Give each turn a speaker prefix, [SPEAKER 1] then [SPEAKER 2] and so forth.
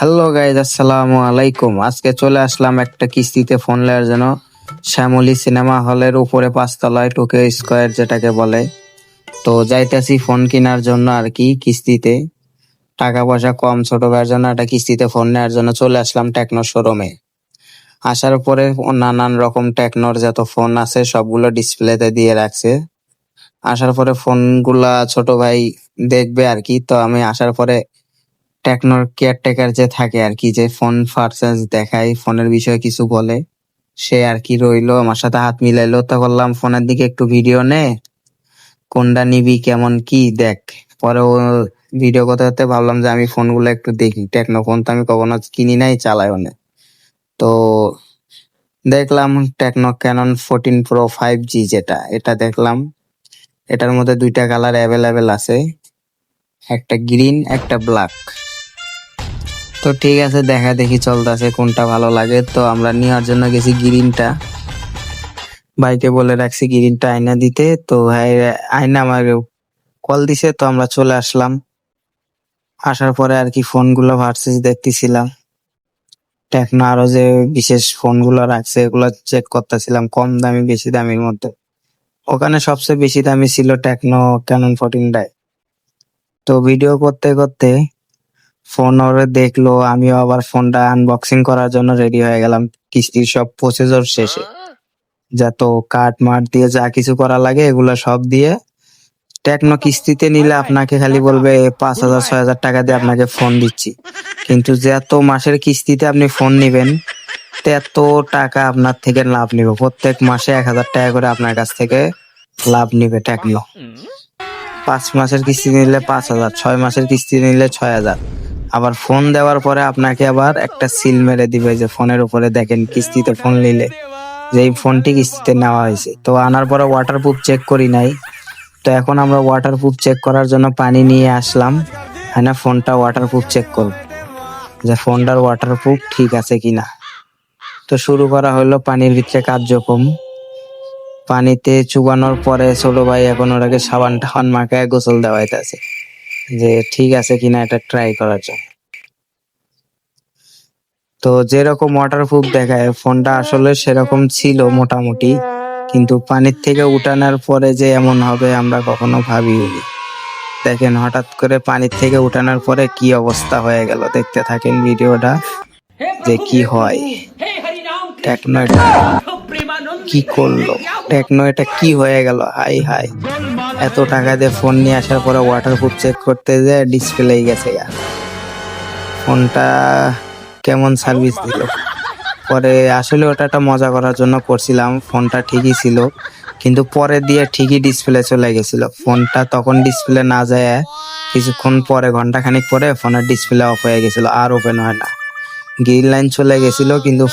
[SPEAKER 1] Hello guys, আসসালামু আলাইকুম। আজকে চলে আসলাম একটা কিস্তিতে ফোন নেওয়ার জন্য। শ্যামলী সিনেমা হলের উপরে পাঁচতলায় টোকিও স্কোয়ার যেটাকে বলে। তো যাইতেছি ফোন কেনার জন্য আর কি কিস্তিতে। টাকা পয়সা কম ছোট ভাইয়ের জন্য একটা কিস্তিতে ফোন নেওয়ার জন্য চলে আসলাম টেকনো শোরুমে। আসার পরে নানান রকম টেকনোর যত ফোন আছে সবগুলো ডিসপ্লেতে দিয়ে রাখছে। আসার পরে ফোনগুলা ছোট ভাই দেখবে আর কি। তো আমি আসার পরে টেকনোর কেয়ারটেকার যে থাকে আর কি, যে ফোন পারচেজ দেখায় ফোনের বিষয়ে কিছু বলে, সে আর কি রইল, আমার সাথে হাত মিলাইলো। তো বললাম, ফোনের দিকে একটু ভিডিও নে, কোনটা নিবি, কেমন কি, দেখ। পরে ও ভিডিও করতে করতে ভাবলাম যে, আমি ফোনগুলো একটু দেখি। টেকনো ফোন তো আমি কখনো কিনি নাই, চালাইও না। তো দেখলাম Tecno Camon fourteen pro five G যেটা, এটা দেখলাম। এটার মধ্যে দুইটা কালার অ্যাভেলেবেল আছে, একটা গ্রিন একটা ব্ল্যাক তো ঠিক আছে, দেখা দেখি চলতেছে কোনটা ভালো লাগে। তো আমরা নেওয়ার জন্য গেছি গ্রিনটা। বাইকে বলে রাখছি গ্রিনটা আয়না দিতে। তো আয়না আমার কল দিছে, তো আমরা চলে আসলাম। আসার পরে আর কি ফোনগুলো ভার্সেস দেখতেছিলাম। টেকনো আরও যে বিশেষ ফোনগুলো রাখছে, এগুলো চেক করতেছিলাম, কম দামি, বেশি দামির মধ্যে। ওখানে সবচেয়ে বেশি দামি ছিল টেকনো ক্যানন ফোরটিনটাই তো ভিডিও করতে করতে ফোন ওরে দেখল আমিও আবার ফোনটা আনবক্সিং করার জন্য রেডি হয়ে গেলাম। কিস্তির সব প্রসেসর শেষে। যত কাট মার দিয়ে যা কিছু করা লাগে এগুলো সব দিয়ে টেকনো কিস্তিতে নিলে আপনাকে খালি বলবে পাঁচ হাজার ছয় হাজার টাকা দিয়ে আপনাকে ফোন দিচ্ছি। কিন্তু যত মাসের কিস্তিতে আপনি ফোন নিবেন তত টাকা আপনার থেকে লাভ নিবে। প্রত্যেক মাসে এক হাজার টাকা করে আপনার কাছ থেকে লাভ নিবে টেকনো পাঁচ মাসের কিস্তি নিলে পাঁচ হাজার ছয় মাসের কিস্তি নিলে ছয় হাজার। আবার ফোন দেওয়ার পরে আপনাকে আবার একটা সিল মেরে দিবে যে ফোনের উপরে দেখেন কিস্তিতে ফোন নিলে। যে এই ফোনটি কিস্তিতে নেওয়া হয়েছে। তো আনার পরে ওয়াটারপ্রুফ চেক করি নাই। তো এখন আমরা ওয়াটারপ্রুফ চেক করার জন্য পানি নিয়ে আসলাম। হ্যাঁ ফোনটা ওয়াটারপ্রুফ চেক করব। যে ফোনটার ওয়াটারপ্রুফ ঠিক আছে কিনা। তো শুরু করা হলো পানির ভিতরে কার্যক্রম। পানিতে চুবানোর পরে ছোট ভাই এখন ওটাকে সাবান টাবান মাখায় গোসল দেওয়াইতেছে। যে ঠিক আছে কিনা এটা ট্রাই করা যায় তো যেরকম ওয়াটারপ্রুফ দেখায় ফোনটা আসলে সেরকম ছিল মোটামুটি কিন্তু পানির থেকে উঠানোর পরে যে এমন হবে আমরা কখনো ভাবিনি দেখেন হঠাৎ করে পানির থেকে উঠানোর পরে কি অবস্থা হয়ে গেল দেখতে থাকেন ভিডিওটা যে কি হয়। টেকনো কি করল? টেকনো এটা কি হয়ে গেল? হাই হাই। এত টাকা দিয়ে ফোন নিয়ে আসার পরে ওয়াটার ওয়াটারপ্রুফ চেক করতে যায় ডিসপ্লে গেছে গা। ফোনটা কেমন সার্ভিস দিল? পরে আসলে ওটা একটা মজা করার জন্য করছিলাম ফোনটা ঠিকই ছিল। কিন্তু পরে দিয়ে ঠিকই ডিসপ্লে চলে গেছিল। ফোনটা তখন ডিসপ্লে না যায়, কিছুক্ষণ পরে ঘণ্টা খানিক পরে ফোনের ডিসপ্লে অফ হয়ে গেছিল, আর ওপেন হয় না। গ্রিন লাইন চলে গেছিল, কিন্তু